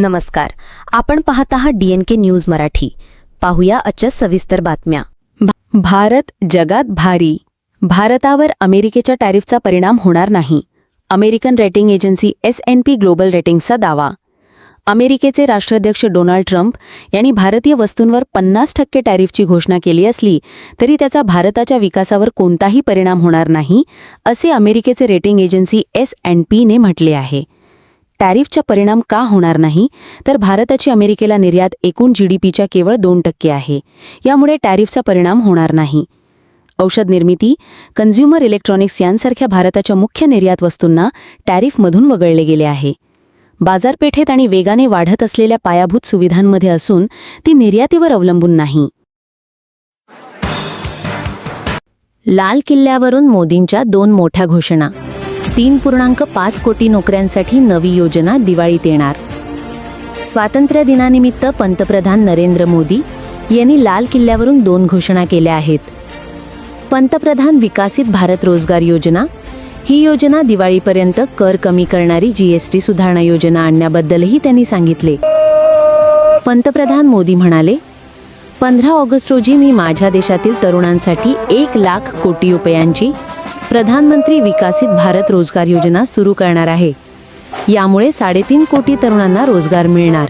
नमस्कार. आपण पाहत आहात डीएनके न्यूज मराठी. पाहूया आजच्या सविस्तर बातम्या. भारत जगात भारी. भारतावर अमेरिकेच्या टॅरिफचा परिणाम होणार नाही. American rating agency S N P global रेटिंगचा दावा. अमेरिकेचे राष्ट्राध्यक्ष डोनाल्ड ट्रम्प यांनी भारतीय वस्तूंवर पन्नास टक्के टॅरिफची घोषणा केली असली तरी त्याचा भारताच्या विकासावर कोणताही परिणाम होणार नाही असे अमेरिकेचे रेटिंग एजन्सी एस एन पीने म्हटले आहे. टॅरिफचा परिणाम का होणार नाही? तर भारताची अमेरिकेला निर्यात एकूण जी डी पीच्या केवळ दोन टक्के आहे. यामुळे टॅरिफचा परिणाम होणार नाही. औषध निर्मिती कन्झ्युमर इलेक्ट्रॉनिक्स यांसारख्या भारताच्या मुख्य निर्यात वस्तूंना टॅरिफमधून वगळले गेले आहे. बाजारपेठेत आणि वेगाने वाढत असलेल्या पायाभूत सुविधांमध्ये असून ती निर्यातीवर अवलंबून नाही. लाल किल्ल्यावरून मोदींच्या दोन मोठ्या घोषणा तीन पूर्णांक पाच कोटी नोकऱ्यांसाठी नवी योजना दिवाळीत येणार. स्वातंत्र्य दिनानिमित्त पंतप्रधान नरेंद्र मोदी यांनी लाल किल्ल्यावरून दोन घोषणा केल्या आहेत. पंतप्रधान विकासित भारत रोजगार योजना ही योजना दिवाळीपर्यंत कर कमी करणारी जीएसटी सुधारणा योजना आणण्याबद्दलही त्यांनी सांगितले. पंतप्रधान मोदी म्हणाले पंधरा ऑगस्ट रोजी मी माझ्या देशातील तरुणांसाठी एक लाख कोटी रुपयांची प्रधानमंत्री विकासित भारत रोजगार योजना सुरू करणार आहे. यामुळे साडेतीन कोटी तरुणांना रोजगार मिळणार.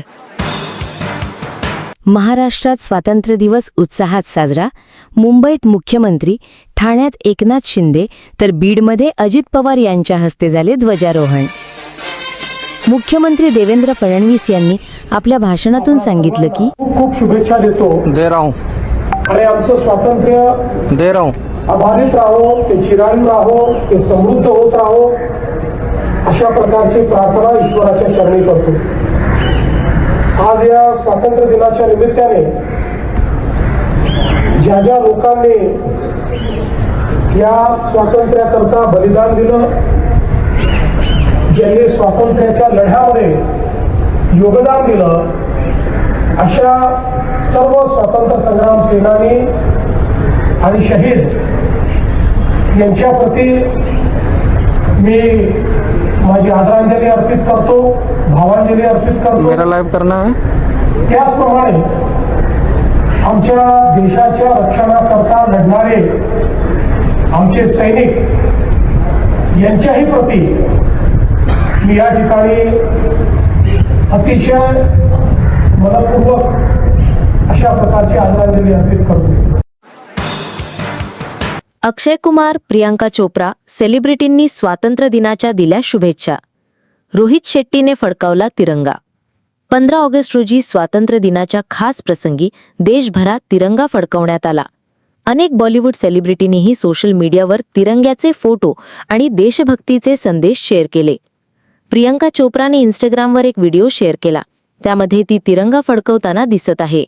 महाराष्ट्रात स्वातंत्र्य दिवस उत्साहात साजरा. मुंबईत मुख्यमंत्री ठाण्यात एकनाथ शिंदे तर बीडमध्ये अजित पवार यांच्या हस्ते झाले ध्वजारोहण. मुख्यमंत्री देवेंद्र फडणवीस यांनी आपल्या भाषणातून सांगितलं की खूप शुभेच्छा देतो. दे रहा. आणि आमचं स्वातंत्र्य दे रहा. अबाधित राहो ते चिरायू राहो ते समृद्ध होत राहो अशा प्रकारची प्रार्थना ईश्वराच्या चरणी करतो. आज या स्वातंत्र्य दिनाच्या निमित्ताने ज्या ज्या लोकांनी या स्वातंत्र्याकरता बलिदान दिलं ज्यांनी स्वातंत्र्याच्या लढ्यामध्ये योगदान दिलं अशा सर्व स्वातंत्र्य संग्राम सेनानी आणि शहीद यांच्याप्रती मी माझी आदरांजली अर्पित करतो भावांजली अर्पित करतो. मेरा लाइव करना है। त्याचप्रमाणे आमच्या देशाच्या रक्षणाकरता लढणारे आमचे सैनिक यांच्याही प्रती मी या ठिकाणी अतिशय मनपूर्वक अशा प्रकारची आदरांजली अर्पित करतो. अक्षय कुमार प्रियांका चोप्रा सेलिब्रिटींनी स्वातंत्र्य दिनाच्या दिल्या शुभेच्छा. रोहित शेट्टीने फडकावला तिरंगा. पंधरा ऑगस्ट रोजी स्वातंत्र्य दिनाच्या खास प्रसंगी देशभरात तिरंगा फडकवण्यात आला. अनेक बॉलिवूड सेलिब्रिटींनीही सोशल मीडियावर तिरंग्याचे फोटो आणि देशभक्तीचे संदेश शेअर केले. प्रियंका चोप्राने इन्स्टाग्रामवर एक व्हिडिओ शेअर केला. त्यामध्ये ती तिरंगा फडकवताना दिसत आहे.